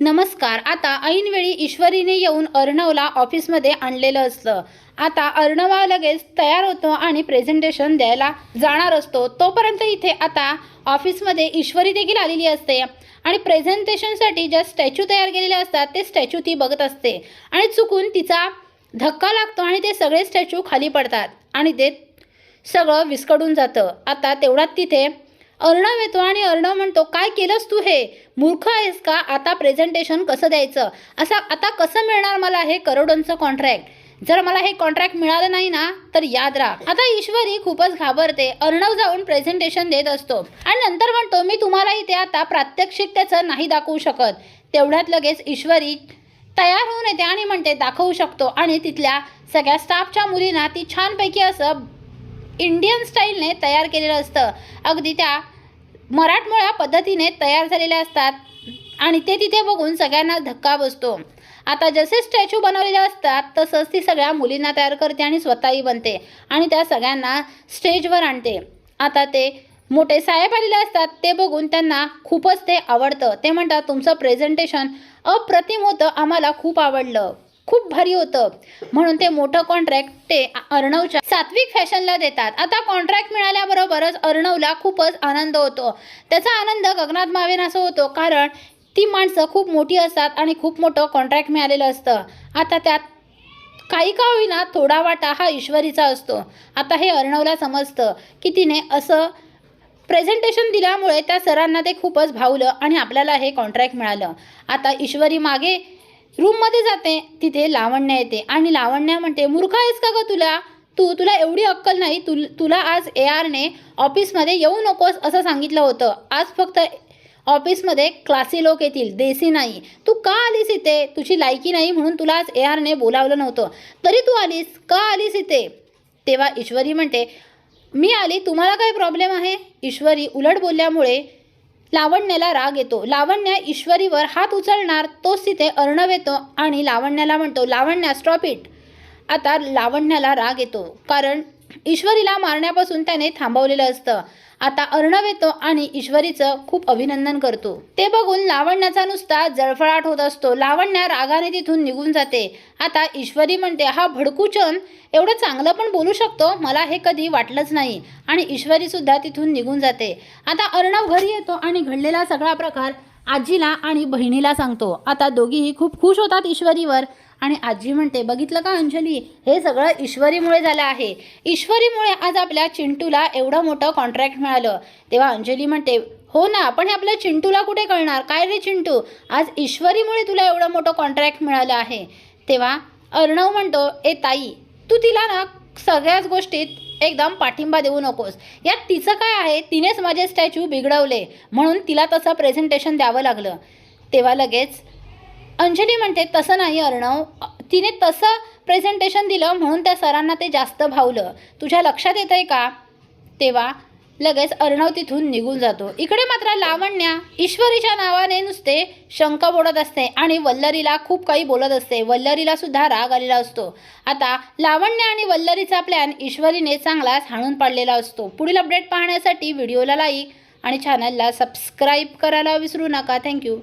नमस्कार. आता ऐनवेळी ईश्वरीने येऊन अर्णवला ऑफिसमध्ये आणलेलं असतं. आता अर्णवा लगेच तयार होतो आणि प्रेझेंटेशन द्यायला जाणार असतो. तोपर्यंत इथे आता ऑफिसमध्ये ईश्वरी देखील आलेली असते आणि प्रेझेंटेशनसाठी ज्या स्टॅच्यू तयार केलेल्या असतात ते स्टॅच्यू ती बघत असते. आणि चुकून तिचा धक्का लागतो आणि ते सगळे स्टॅच्यू खाली पडतात आणि ते सगळं विस्कडून जातं. आता तेवढ्यात तिथे अर्णव येतो आणि अर्णव म्हणतो काय केलंस तू हे? मूर्ख आहेस का? आता प्रेझेंटेशन कसं द्यायचं? असं आता कसं मिळणार मला हे करोडोंचं कॉन्ट्रॅक्ट जर मला हे कॉन्ट्रॅक्ट मिळालं नाही ना तर याद राहा आता ईश्वरी खूपच घाबरते. अर्णव जाऊन प्रेझेंटेशन देत असतो. आणि नंतर म्हणतो मी तुम्हाला इथे आता प्रात्यक्षिक त्याचं नाही दाखवू शकत. तेवढ्यात लगेच ईश्वरी तयार होऊन येते आणि म्हणते दाखवू शकतो. आणि तिथल्या सगळ्या स्टाफच्या मुलींना ती छानपैकी असं इंडियन स्टाईलने तयार केलेलं असतं. अगदी त्या मराठमोळ्या पद्धतीने तयार झालेल्या असतात आणि ते तिथे बघून सगळ्यांना धक्का बसतो. आता जसे स्टॅच्यू बनवलेले असतात तसंच ती सगळ्या मुलींना तयार करते आणि स्वतःही बनते आणि त्या सगळ्यांना स्टेजवर आणते. आता ते मोठे साहेब आलेले असतात ते बघून त्यांना खूपच ते आवडतं. ते म्हणतात तुमचं प्रेझेंटेशन अप्रतिम होतं आम्हाला खूप आवडलं. खूप भारी होतं. म्हणून ते मोठं कॉन्ट्रॅक्ट ते अर्णवच्या सात्विक फॅशनला देतात. आता कॉन्ट्रॅक्ट मिळाल्याबरोबरच अर्णवला खूपच आनंद होतो. त्याचा आनंद गगनाथ मावेन असं होतो कारण ती माणसं खूप मोठी असतात आणि खूप मोठं कॉन्ट्रॅक्ट मिळालेलं असतं. आता त्यात काही का होईना थोडा वाटा हा ईश्वरीचा असतो. आता हे अर्णवला समजतं की तिने असं प्रेझेंटेशन दिल्यामुळे त्या सरांना ते खूपच भावलं आणि आपल्याला हे कॉन्ट्रॅक्ट मिळालं. आता ईश्वरी मागे रूममध्ये जाते तिथे लावण्या येते. आणि लावण्य म्हणते मूर्ख आहेस का ग तुला? तू तुला एवढी अक्कल नाही? तु तुला आज ए आरने ऑफिसमध्ये येऊ नकोस असं सांगितलं होतं. आज फक्त ऑफिसमध्ये क्लासी लोक येतील देसी नाही. तू का आलीस इथे? तुझी लायकी नाही म्हणून तुला आज ए आरने बोलावलं नव्हतं. तरी तू आलीस का आलीस इथे? तेव्हा ईश्वरी म्हणते मी आली तुम्हाला काय प्रॉब्लेम आहे? ईश्वरी उलट बोलल्यामुळे लावण्याला राग येतो. लावण्या ईश्वरीवर हात उचलणार तोच तिथे अर्णव येतो आणि लावण्याला म्हणतो लावण्या स्टॉप इट आता लावण्याला राग येतो. कारण ईश्वरीला मारण्यापासून त्याने थांबवलेलं असतं. आता अर्णव येतो आणि ईश्वरीचं खूप अभिनंदन करतो. ते बघून लावण्याचा नुसता जळफळाट होत असतो. लावण्या रागाने तिथून निघून जाते. आता ईश्वरी म्हणते हा भडकूचन एवढं चांगलं पण बोलू शकतो? मला हे कधी वाटलंच नाही. आणि ईश्वरी सुद्धा तिथून निघून जाते. आता अर्णव घरी येतो आणि घडलेला सगळा प्रकार आजीला आणि बहिणीला सांगतो. आता दोघीही खूप खुश होतात ईश्वरीवर. आणि आजी म्हणते बघितलं का अंजली? हे सगळं ईश्वरीमुळे झालं आहे. ईश्वरीमुळे आज आपल्या चिंटूला एवढं मोठं कॉन्ट्रॅक्ट मिळालं. तेव्हा अंजली म्हणते हो ना पण हे आपल्या चिंटूला कुठे कळणार? काय रे चिंटू? आज ईश्वरीमुळे तुला एवढं मोठं कॉन्ट्रॅक्ट मिळालं आहे. तेव्हा अर्णव म्हणतो ए ताई तू तिला ना सगळ्याच गोष्टीत एकदम पाठिंबा देऊ नकोस. यात तिचं काय आहे? तिनेच माझे स्टॅच्यू बिघडवले. म्हणून तिला तसं प्रेझेंटेशन द्यावं लागलं. तेव्हा लगेच अंजली म्हणते तसं नाही अर्णव. तिने तसं प्रेझेंटेशन दिलं म्हणून त्या सरांना ते जास्त भावलं. तुझ्या लक्षात येतं आहे का? तेव्हा लगेच अर्णव तिथून निघून जातो. इकडे मात्र लावण्या ईश्वरीच्या नावाने नुसते शंका बोलत असते आणि वल्लरीला खूप काही बोलत असते. वल्लरीला सुद्धा राग आलेला असतो. आता लावण्य आणि वल्लरीचा प्लॅन ईश्वरीने चांगलाच हाणून पाडलेला असतो. पुढील अपडेट पाहण्यासाठी व्हिडिओला लाईक आणि चॅनलला सबस्क्राईब करायला विसरू नका. थँक्यू